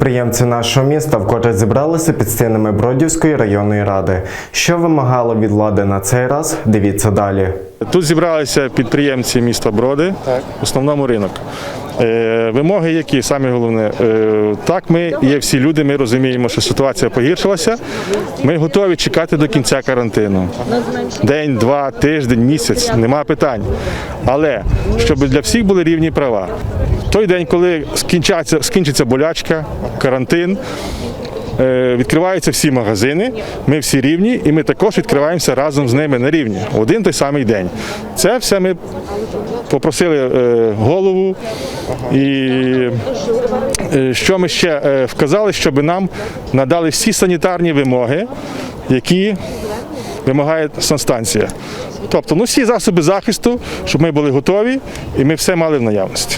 Підприємці нашого міста вкотре зібралися під стінами Бродівської районної ради. Що вимагало від влади на цей раз? Дивіться далі. Тут зібралися підприємці міста Броди, в основному ринок. Е, вимоги, які саме головне, е, так, ми є всі люди, ми розуміємо, що ситуація погіршилася. Ми готові чекати до кінця карантину. День, два, тиждень, місяць, нема питань. Але щоб для всіх були рівні права. Той день, коли скінчаться, скінчиться болячка, карантин, Е, Відкриваються всі магазини, ми всі рівні, і ми також відкриваємося разом з ними на рівні. Один той самий день. Це все ми попросили е, голову. І е, що ми ще вказали, щоб нам надали всі санітарні вимоги, які вимагає санстанція. Тобто, ну всі засоби захисту, щоб ми були готові і ми все мали в наявності.